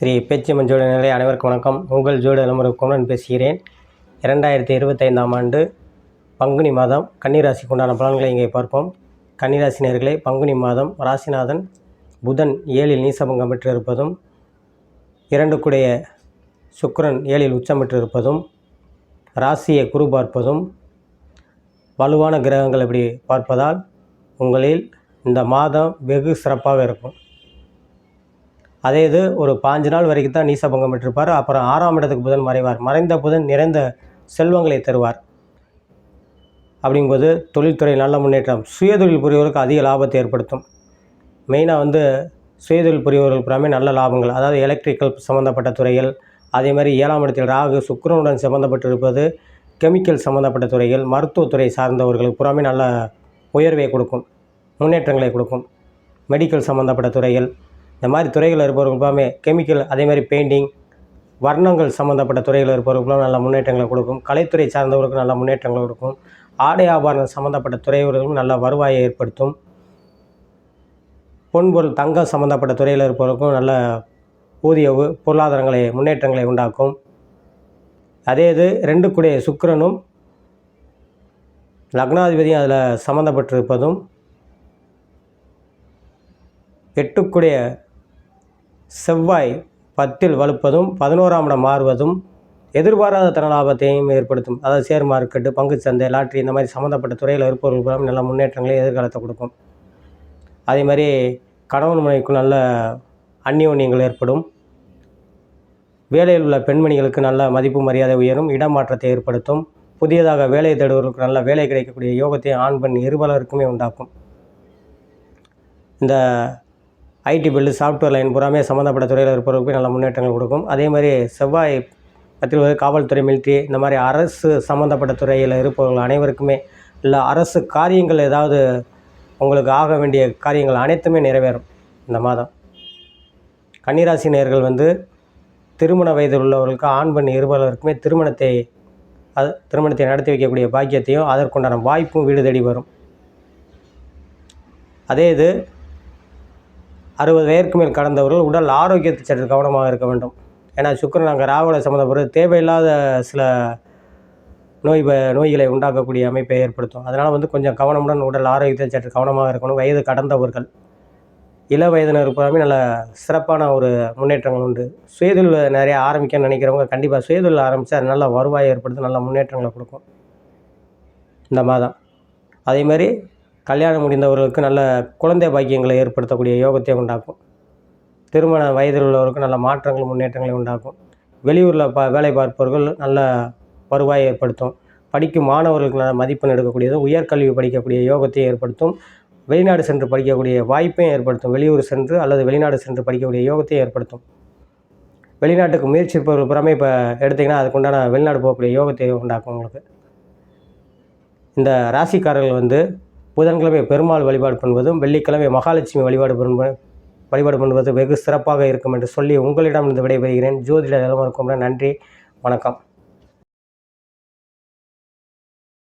ஸ்ரீ பேச்சியம்மன் ஜோடி நிலை அனைவருக்கும் வணக்கம். உங்கள் ஜோடி அலமுறை குமரன் பேசுகிறேன். இரண்டாயிரத்தி இருபத்தைந்தாம் ஆண்டு பங்குனி மாதம் கன்னிராசிக்கு உண்டான பலன்களை இங்கே பார்ப்போம். கன்னிராசினியர்களே பங்குனி மாதம் ராசிநாதன் புதன் ஏழில் நீசபங்கம் பெற்றிருப்பதும் இரண்டுக்குடைய சுக்கரன் ஏழில் உச்சம் பெற்றிருப்பதும் ராசியை குரு பார்ப்பதும் வலுவான கிரகங்கள் இப்படி பார்ப்பதால் உங்களில் இந்த மாதம் வெகு சிறப்பாக இருக்கும். அதே இது ஒரு பாஞ்சு நாள் வரைக்கும் தான் நீசபங்கம் பெற்றிருப்பார். அப்புறம் ஆறாம் இடத்துக்கு புதன் மறைவார். மறைந்த புதன் நிறைந்த செல்வங்களை தருவார். அப்படிங்கும்போது தொழில்துறை நல்ல முன்னேற்றம். சுயதொழில் புரியவர்களுக்கு அதிக லாபத்தை ஏற்படுத்தும். மெயினாக வந்து சுயதொழில் புரியவர்கள் புறாமே நல்ல லாபங்கள். அதாவது எலக்ட்ரிக்கல் சம்மந்தப்பட்ட துறைகள் அதே மாதிரி ஏழாம் இடத்தில் ராகு சுக்கரனுடன் சம்மந்தப்பட்டிருப்பது கெமிக்கல் சம்மந்தப்பட்ட துறைகள் மருத்துவத்துறை சார்ந்தவர்களுக்கு புறாமே நல்ல உயர்வை கொடுக்கும் முன்னேற்றங்களை கொடுக்கும். மெடிக்கல் சம்மந்தப்பட்ட துறைகள் இந்த மாதிரி துறைகளில் இருப்பவர்களுக்குமே கெமிக்கல் அதே மாதிரி பெயிண்டிங் வர்ணங்கள் சம்மந்தப்பட்ட துறைகளில் இருப்பவர்களுக்கும் நல்ல முன்னேற்றங்களை கொடுக்கும். கலைத்துறை சார்ந்தவர்களுக்கும் நல்ல முன்னேற்றங்களை கொடுக்கும். ஆடை ஆபரணம் சம்மந்தப்பட்ட துறையவர்களுக்கும் நல்ல வருவாயை ஏற்படுத்தும். பொன்பொருள் தங்கம் சம்மந்தப்பட்ட துறையில் இருப்பவர்களுக்கும் நல்ல ஊதிய பொருளாதாரங்களை முன்னேற்றங்களை உண்டாக்கும். அதே இது ரெண்டு கூடிய சுக்கரனும் லக்னாதிபதியும் அதில் சம்மந்தப்பட்டிருப்பதும் எட்டுக்குடைய செவ்வாய் பத்தில் வலுப்பதும் பதினோராம் இடம் மாறுவதும் எதிர்பாராத தன லாபத்தையும் ஏற்படுத்தும். அதாவது ஷேர் மார்க்கெட்டு பங்குச்சந்தை லாட்ரி இந்த மாதிரி சம்மந்தப்பட்ட துறையில் இருப்பவர்கள் நல்ல முன்னேற்றங்களை எதிர்காலத்தை கொடுக்கும். அதே மாதிரி கணவன் மனைவிக்கும் நல்ல அந்நியோன்யங்கள் ஏற்படும். வேலையில் உள்ள பெண்மணிகளுக்கு நல்ல மதிப்பு மரியாதை உயரும் இடமாற்றத்தை ஏற்படுத்தும். புதியதாக வேலை தேடுவர்களுக்கு நல்ல வேலை கிடைக்கக்கூடிய யோகத்தை ஆண் பெண் இருபலருக்குமே உண்டாக்கும். இந்த ஐடி பில்லு சாஃப்ட்வேர் லைன் பூராமே சம்மந்தப்பட்ட துறையில் இருப்பவர்களுக்கு நல்ல முன்னேற்றங்கள் கொடுக்கும். அதே மாதிரி செவ்வாய் பத்தில் காவல்துறை மிலிட்ரி இந்த மாதிரி அரசு சம்மந்தப்பட்ட துறையில் இருப்பவர்கள் அனைவருக்குமே இல்லை அரசு காரியங்கள் ஏதாவது உங்களுக்கு ஆக வேண்டிய காரியங்கள் அனைத்துமே நிறைவேறும் இந்த மாதம். கன்னிராசி நேர்கள் வந்து திருமண வயதில் உள்ளவர்களுக்கு ஆண் பெண் இருபாலருக்குமே திருமணத்தை அது திருமணத்தை நடத்தி வைக்கக்கூடிய பாக்கியத்தையும் அதற்குண்டான வாய்ப்பும் வீடு தேடி வரும். அதே இது அறுபது வயதுக்கு மேல் கடந்தவர்கள் உடல் ஆரோக்கியத்தை சற்று கவனமாக இருக்க வேண்டும். ஏன்னா சுக்கரன் அங்கே ராகுல சம்மந்தப்பட்ட தேவையில்லாத சில நோய் வ- நோய்களை உண்டாக்கக்கூடிய அமைப்பை ஏற்படுத்தும். அதனால் வந்து கொஞ்சம் கவனமுடன் உடல் ஆரோக்கியத்தை சற்று கவனமாக இருக்கணும். வயது கடந்தவர்கள். இள வயதினர் பூராமே நல்ல சிறப்பான ஒரு முன்னேற்றங்கள் உண்டு. சுயதொழில் நிறைய ஆரம்பிக்க நினைக்கிறவங்க கண்டிப்பாக சுயதொழில் ஆரம்பித்தா அது நல்ல வருவாய் ஏற்படுத்தி நல்ல முன்னேற்றங்களை கொடுக்கும். இந்த மாதம் அதே மாதிரி கல்யாணம் முடிந்தவர்களுக்கு நல்ல குழந்தை பாக்கியங்களை ஏற்படுத்தக்கூடிய யோகத்தை உண்டாக்கும். திருமண வயதில் உள்ளவருக்கு நல்ல மாற்றங்கள் முன்னேற்றங்களை உண்டாக்கும். வெளியூரில் ப வேலை பார்ப்பவர்கள் நல்ல வருவாயை ஏற்படுத்தும். படிக்கும் மாணவர்களுக்கு நல்ல மதிப்பெண் எடுக்கக்கூடியது உயர்கல்வி படிக்கக்கூடிய யோகத்தை ஏற்படுத்தும். வெளிநாடு சென்று படிக்கக்கூடிய வாய்ப்பையும் ஏற்படுத்தும். வெளியூர் சென்று அல்லது வெளிநாடு சென்று படிக்கக்கூடிய யோகத்தையும் ஏற்படுத்தும். வெளிநாட்டுக்கு முயற்சி இருப்பவர்கள் புறமே இப்போ எடுத்திங்கன்னா அதுக்குண்டான வெளிநாடு போகக்கூடிய யோகத்தை உண்டாக்கும் உங்களுக்கு. இந்த ராசிக்காரர்கள் வந்து புதன்கிழமை பெருமாள் வழிபாடு பண்ணுவதும் வெள்ளிக்கிழமை மகாலட்சுமி வழிபாடு பண்ணுவ வழிபாடு பண்ணுவது வெகு சிறப்பாக இருக்கும் என்று சொல்லி உங்களிடம் இருந்து விடைபெறுகிறேன். ஜோதிட நிலம நன்றி. வணக்கம்.